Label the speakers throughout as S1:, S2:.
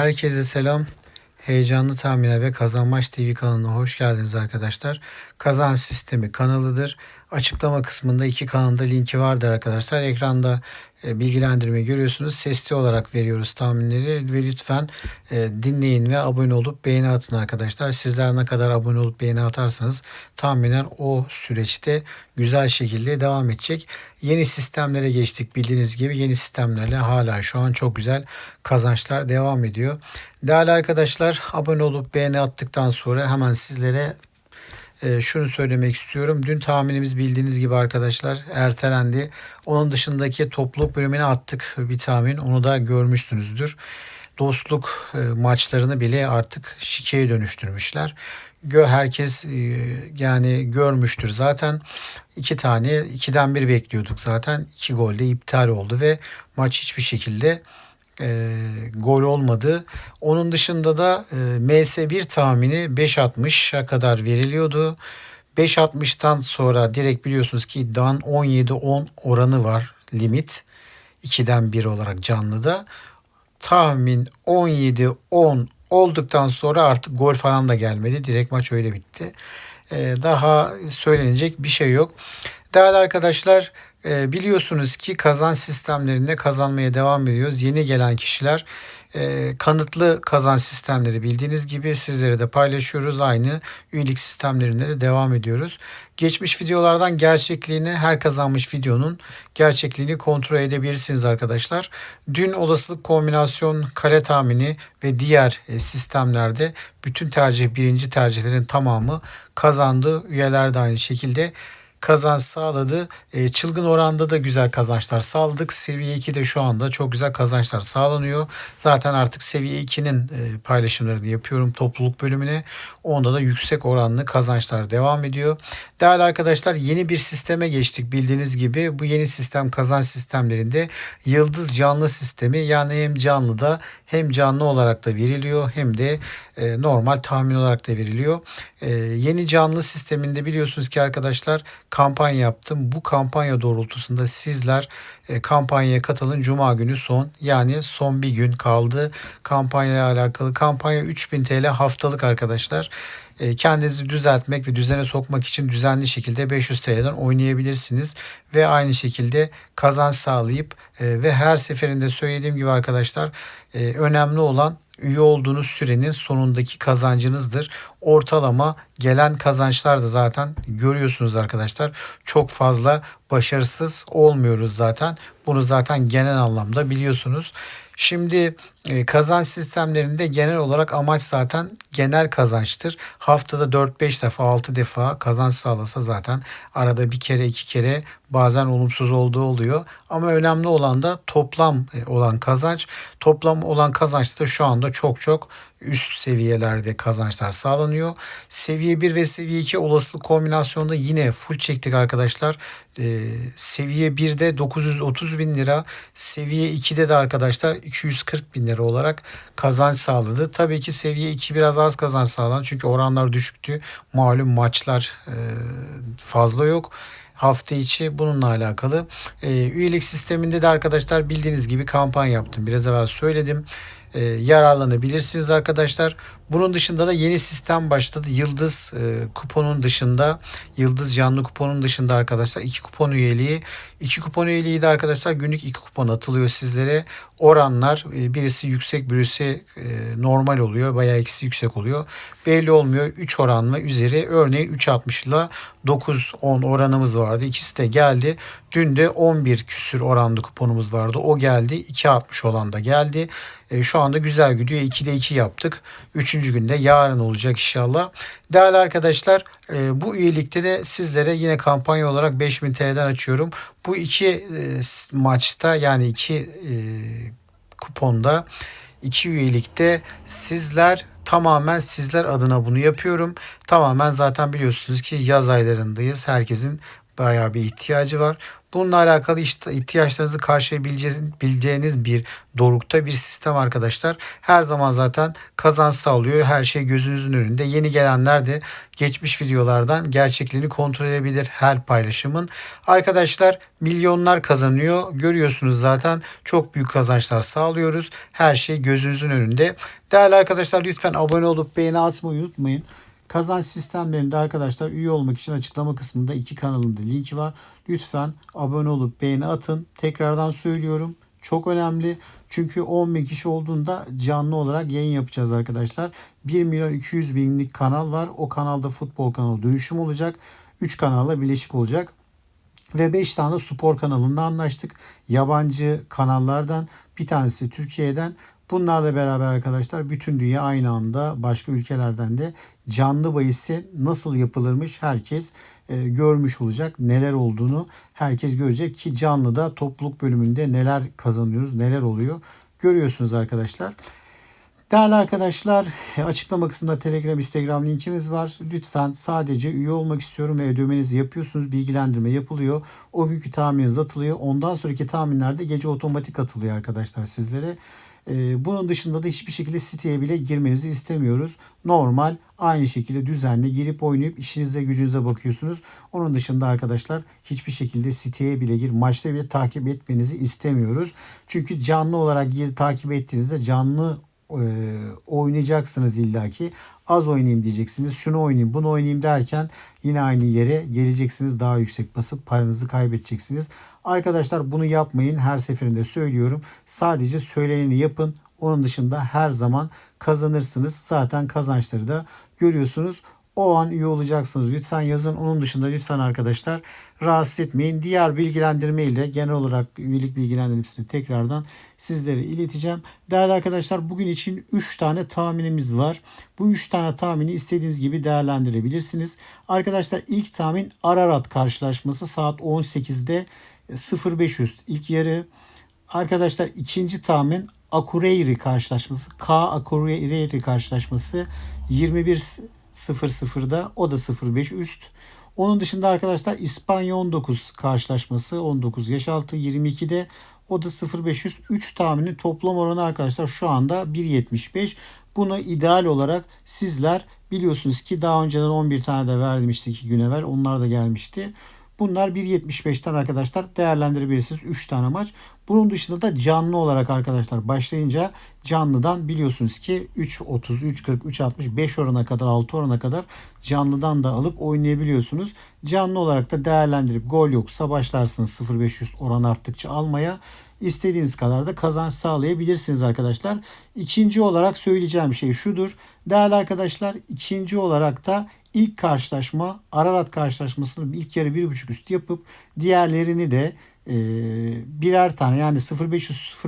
S1: Herkese selam. Heyecanlı tahminler ve Kazanmaç TV kanalına hoş geldiniz arkadaşlar. Kazan Sistemi kanalıdır. Açıklama kısmında iki kanalda linki vardır arkadaşlar. Ekranda e, bilgilendirme görüyorsunuz. Sesli olarak veriyoruz tahminleri ve lütfen e, dinleyin ve abone olup beğeni atın arkadaşlar. Sizler ne kadar abone olup beğeni atarsanız tahminler o süreçte güzel şekilde devam edecek. Yeni sistemlere geçtik bildiğiniz gibi yeni sistemlerle hala şu an çok güzel kazançlar devam ediyor. Değerli arkadaşlar abone olup beğeni attıktan sonra hemen sizlere e, şunu söylemek istiyorum. Dün tahminimiz bildiğiniz gibi arkadaşlar ertelendi. Onun dışındaki topluluk bölümüne attık bir tahmin. Onu da görmüşsünüzdür. Dostluk e, maçlarını bile artık şikeye dönüştürmüşler. Gö herkes e, yani görmüştür zaten. iki tane, ikiden bir bekliyorduk zaten. iki gol de iptal oldu ve maç hiçbir şekilde e, gol olmadı. Onun dışında da e, MS1 tahmini 5.60'a kadar veriliyordu. 5.60'tan sonra direkt biliyorsunuz ki Dan 17-10 oranı var limit. 2'den 1 olarak canlıda. Tahmin 17-10 olduktan sonra artık gol falan da gelmedi. Direkt maç öyle bitti. Ee, daha söylenecek bir şey yok. Değerli arkadaşlar e, biliyorsunuz ki kazan sistemlerinde kazanmaya devam ediyoruz. Yeni gelen kişiler e, kanıtlı kazan sistemleri bildiğiniz gibi sizlere de paylaşıyoruz. Aynı üyelik sistemlerinde de devam ediyoruz. Geçmiş videolardan gerçekliğini her kazanmış videonun gerçekliğini kontrol edebilirsiniz arkadaşlar. Dün olasılık kombinasyon kare tahmini ve diğer e, sistemlerde bütün tercih birinci tercihlerin tamamı kazandı. Üyeler de aynı şekilde kazanç sağladı. E, çılgın oranda da güzel kazançlar sağladık. Seviye 2'de şu anda çok güzel kazançlar sağlanıyor. Zaten artık seviye 2'nin e, paylaşımlarını yapıyorum topluluk bölümüne. Onda da yüksek oranlı kazançlar devam ediyor. Değerli arkadaşlar yeni bir sisteme geçtik bildiğiniz gibi. Bu yeni sistem kazanç sistemlerinde yıldız canlı sistemi yani hem canlıda hem canlı olarak da veriliyor hem de e, normal tahmin olarak da veriliyor. E, yeni canlı sisteminde biliyorsunuz ki arkadaşlar kampanya yaptım. Bu kampanya doğrultusunda sizler e, kampanyaya katılın. Cuma günü son yani son bir gün kaldı. Kampanyayla alakalı kampanya 3000 TL haftalık arkadaşlar. E, kendinizi düzeltmek ve düzene sokmak için düzenli şekilde 500 TL'den oynayabilirsiniz. Ve aynı şekilde kazanç sağlayıp e, ve her seferinde söylediğim gibi arkadaşlar e, önemli olan üye olduğunuz sürenin sonundaki kazancınızdır. Ortalama gelen kazançlar da zaten görüyorsunuz arkadaşlar. Çok fazla başarısız olmuyoruz zaten. Bunu zaten genel anlamda biliyorsunuz. Şimdi kazanç sistemlerinde genel olarak amaç zaten genel kazançtır. Haftada 4-5 defa 6 defa kazanç sağlasa zaten arada bir kere iki kere bazen olumsuz olduğu oluyor. Ama önemli olan da toplam e, olan kazanç. Toplam olan kazançta şu anda çok çok üst seviyelerde kazançlar sağlanıyor. Seviye 1 ve seviye 2 olasılık kombinasyonda yine full çektik arkadaşlar. Ee, seviye 1'de 930 bin lira, seviye 2'de de arkadaşlar 240 bin lira olarak kazanç sağladı. Tabii ki seviye 2 biraz az kazanç sağlandı çünkü oranlar düşüktü. Malum maçlar e, fazla yok hafta içi bununla alakalı. E, üyelik sisteminde de arkadaşlar bildiğiniz gibi kampanya yaptım. Biraz evvel söyledim e, yararlanabilirsiniz arkadaşlar. Bunun dışında da yeni sistem başladı. Yıldız e, kuponun dışında, Yıldız canlı kuponun dışında arkadaşlar iki kupon üyeliği. iki kupon üyeliği de arkadaşlar günlük iki kupon atılıyor sizlere. Oranlar e, birisi yüksek birisi e, normal oluyor. Bayağı eksi yüksek oluyor. Belli olmuyor. 3 oran ve üzeri. Örneğin 3.60 ile 9-10 oranımız vardı. İkisi de geldi. Dün de 11 küsür oranlı kuponumuz vardı. O geldi. 2.60 olan da geldi. E, şu anda güzel gidiyor. 2'de 2 yaptık. 3 üçüncü günde yarın olacak inşallah. Değerli arkadaşlar e, bu üyelikte de sizlere yine kampanya olarak 5000 TL'den açıyorum. Bu iki e, maçta yani iki e, kuponda iki üyelikte sizler tamamen sizler adına bunu yapıyorum. Tamamen zaten biliyorsunuz ki yaz aylarındayız. Herkesin bayağı bir ihtiyacı var. Bununla alakalı işte ihtiyaçlarınızı karşılayabileceğiniz bir dorukta bir sistem arkadaşlar. Her zaman zaten kazanç sağlıyor. Her şey gözünüzün önünde. Yeni gelenler de geçmiş videolardan gerçekliğini kontrol edebilir her paylaşımın. Arkadaşlar milyonlar kazanıyor. Görüyorsunuz zaten çok büyük kazançlar sağlıyoruz. Her şey gözünüzün önünde. Değerli arkadaşlar lütfen abone olup beğeni atmayı unutmayın. Kazanç sistemlerinde arkadaşlar üye olmak için açıklama kısmında iki kanalında linki var. Lütfen abone olup beğeni atın. Tekrardan söylüyorum. Çok önemli. Çünkü 10 bin kişi olduğunda canlı olarak yayın yapacağız arkadaşlar. 1 milyon 200 binlik kanal var. O kanalda futbol kanalı dönüşüm olacak. 3 kanalla birleşik olacak. Ve 5 tane spor kanalında anlaştık. Yabancı kanallardan bir tanesi Türkiye'den. Bunlarla beraber arkadaşlar bütün dünya aynı anda başka ülkelerden de canlı bahisi nasıl yapılırmış herkes e, görmüş olacak. Neler olduğunu herkes görecek ki canlıda topluluk bölümünde neler kazanıyoruz, neler oluyor görüyorsunuz arkadaşlar. Değerli arkadaşlar açıklama kısmında Telegram, Instagram linkimiz var. Lütfen sadece üye olmak istiyorum ve ödemenizi yapıyorsunuz. Bilgilendirme yapılıyor. O günkü tahmininiz atılıyor. Ondan sonraki tahminlerde gece otomatik atılıyor arkadaşlar sizlere. Ee, bunun dışında da hiçbir şekilde siteye bile girmenizi istemiyoruz. Normal aynı şekilde düzenli girip oynayıp işinize gücünüze bakıyorsunuz. Onun dışında arkadaşlar hiçbir şekilde siteye bile gir maçta bile takip etmenizi istemiyoruz. Çünkü canlı olarak gir takip ettiğinizde canlı e, oynayacaksınız illaki. Az oynayayım diyeceksiniz. Şunu oynayayım, bunu oynayayım derken yine aynı yere geleceksiniz. Daha yüksek basıp paranızı kaybedeceksiniz. Arkadaşlar bunu yapmayın. Her seferinde söylüyorum. Sadece söyleneni yapın. Onun dışında her zaman kazanırsınız. Zaten kazançları da görüyorsunuz. O an üye olacaksınız. Lütfen yazın. Onun dışında lütfen arkadaşlar rahatsız etmeyin. Diğer bilgilendirme ile genel olarak üyelik bilgilendirmesini tekrardan sizlere ileteceğim. Değerli arkadaşlar bugün için 3 tane tahminimiz var. Bu 3 tane tahmini istediğiniz gibi değerlendirebilirsiniz. Arkadaşlar ilk tahmin Ararat karşılaşması saat 18'de 05 üst ilk yarı. Arkadaşlar ikinci tahmin Akureyri karşılaşması. K Akureyri karşılaşması 21 0-0'da o da 0-5 üst. Onun dışında arkadaşlar İspanya 19 karşılaşması 19 yaş altı 22'de o da 0.500 3 tahminin toplam oranı arkadaşlar şu anda 1.75. Bunu ideal olarak sizler biliyorsunuz ki daha önceden 11 tane de verdim işte 2 gün evvel onlar da gelmişti. Bunlar 1.75'ten arkadaşlar değerlendirebilirsiniz. 3 tane maç. Bunun dışında da canlı olarak arkadaşlar başlayınca canlıdan biliyorsunuz ki 3.30, 3.40, 3.60, 5 orana kadar 6 orana kadar canlıdan da alıp oynayabiliyorsunuz. Canlı olarak da değerlendirip gol yoksa başlarsınız 0.500 oran arttıkça almaya istediğiniz kadar da kazanç sağlayabilirsiniz arkadaşlar. İkinci olarak söyleyeceğim şey şudur. Değerli arkadaşlar ikinci olarak da ilk karşılaşma Ararat karşılaşmasını ilk yarı bir buçuk üst yapıp diğerlerini de e, birer tane yani 0.500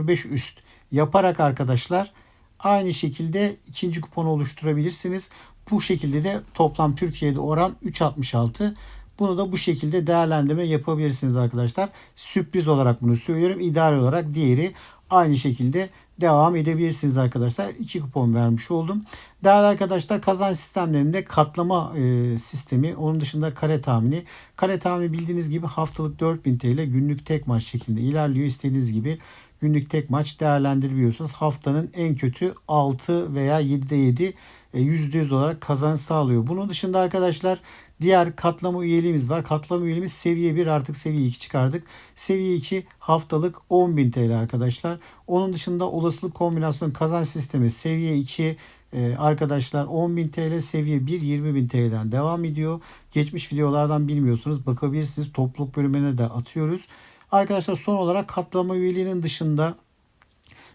S1: 0.5 üst yaparak arkadaşlar aynı şekilde ikinci kuponu oluşturabilirsiniz. Bu şekilde de toplam Türkiye'de oran 3.66. Bunu da bu şekilde değerlendirme yapabilirsiniz arkadaşlar. Sürpriz olarak bunu söylüyorum. İdeal olarak diğeri aynı şekilde devam edebilirsiniz arkadaşlar. İki kupon vermiş oldum. Değerli arkadaşlar kazanç sistemlerinde katlama e, sistemi onun dışında kare tahmini. Kare tahmini bildiğiniz gibi haftalık 4000 TL günlük tek maç şeklinde ilerliyor. İstediğiniz gibi günlük tek maç değerlendirebiliyorsunuz. Haftanın en kötü 6 veya 7'de 7 %100 olarak kazanç sağlıyor. Bunun dışında arkadaşlar diğer katlama üyeliğimiz var. Katlama üyeliğimiz seviye 1 artık seviye 2 çıkardık. Seviye 2 haftalık 10.000 TL arkadaşlar. Onun dışında olasılık kombinasyon kazanç sistemi seviye 2 ee, arkadaşlar 10.000 TL seviye 1 20.000 TL'den devam ediyor. Geçmiş videolardan bilmiyorsunuz bakabilirsiniz. Topluluk bölümüne de atıyoruz. Arkadaşlar son olarak katlama üyeliğinin dışında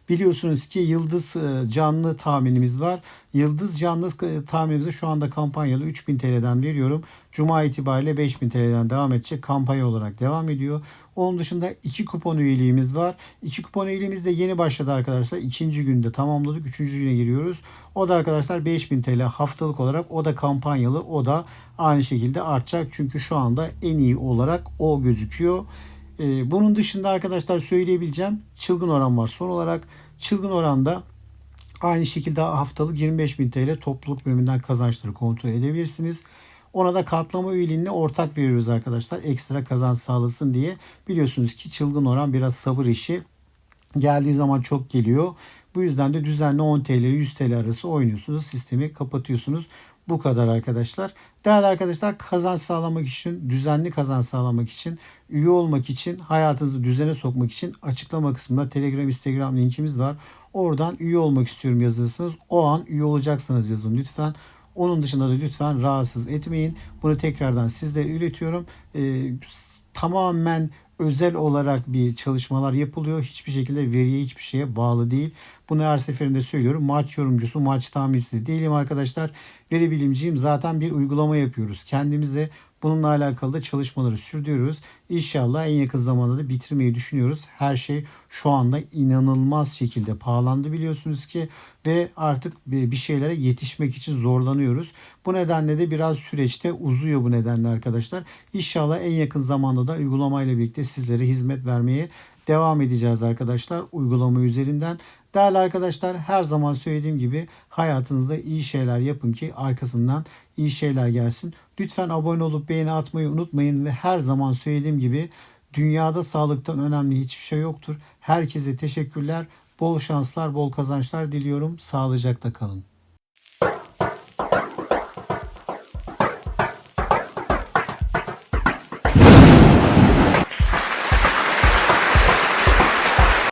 S1: Biliyorsunuz ki Yıldız e, canlı tahminimiz var. Yıldız canlı e, tahminimizi şu anda kampanyalı 3000 TL'den veriyorum. Cuma itibariyle 5000 TL'den devam edecek. Kampanya olarak devam ediyor. Onun dışında iki kupon üyeliğimiz var. İki kupon üyeliğimiz de yeni başladı arkadaşlar. İkinci günde tamamladık. Üçüncü güne giriyoruz. O da arkadaşlar 5000 TL haftalık olarak o da kampanyalı. O da aynı şekilde artacak. Çünkü şu anda en iyi olarak o gözüküyor. Ee, bunun dışında arkadaşlar söyleyebileceğim çılgın oran var. Son olarak çılgın oranda aynı şekilde haftalık 25.000 TL topluluk bölümünden kazançları kontrol edebilirsiniz. Ona da katlama üyeliğine ortak veriyoruz arkadaşlar. Ekstra kazanç sağlasın diye. Biliyorsunuz ki çılgın oran biraz sabır işi. Geldiği zaman çok geliyor. Bu yüzden de düzenli 10 TL ile 100 TL arası oynuyorsunuz. Sistemi kapatıyorsunuz. Bu kadar arkadaşlar. Değerli arkadaşlar kazanç sağlamak için, düzenli kazanç sağlamak için, üye olmak için, hayatınızı düzene sokmak için açıklama kısmında Telegram, Instagram linkimiz var. Oradan üye olmak istiyorum yazırsınız. O an üye olacaksanız yazın lütfen. Onun dışında da lütfen rahatsız etmeyin. Bunu tekrardan sizlere iletiyorum. Ee, tamamen özel olarak bir çalışmalar yapılıyor. Hiçbir şekilde veriye hiçbir şeye bağlı değil. Bunu her seferinde söylüyorum. Maç yorumcusu, maç tahminisi değilim arkadaşlar. Veri bilimciyim. Zaten bir uygulama yapıyoruz. Kendimize bununla alakalı da çalışmaları sürdürüyoruz. İnşallah en yakın zamanda da bitirmeyi düşünüyoruz. Her şey şu anda inanılmaz şekilde pahalandı biliyorsunuz ki ve artık bir şeylere yetişmek için zorlanıyoruz. Bu nedenle de biraz süreçte uzuyor bu nedenle arkadaşlar. İnşallah en yakın zamanda da uygulamayla birlikte sizlere hizmet vermeye devam edeceğiz arkadaşlar uygulama üzerinden. Değerli arkadaşlar her zaman söylediğim gibi hayatınızda iyi şeyler yapın ki arkasından iyi şeyler gelsin. Lütfen abone olup beğeni atmayı unutmayın ve her zaman söylediğim gibi dünyada sağlıktan önemli hiçbir şey yoktur. Herkese teşekkürler. Bol şanslar, bol kazançlar diliyorum. Sağlıcakla kalın.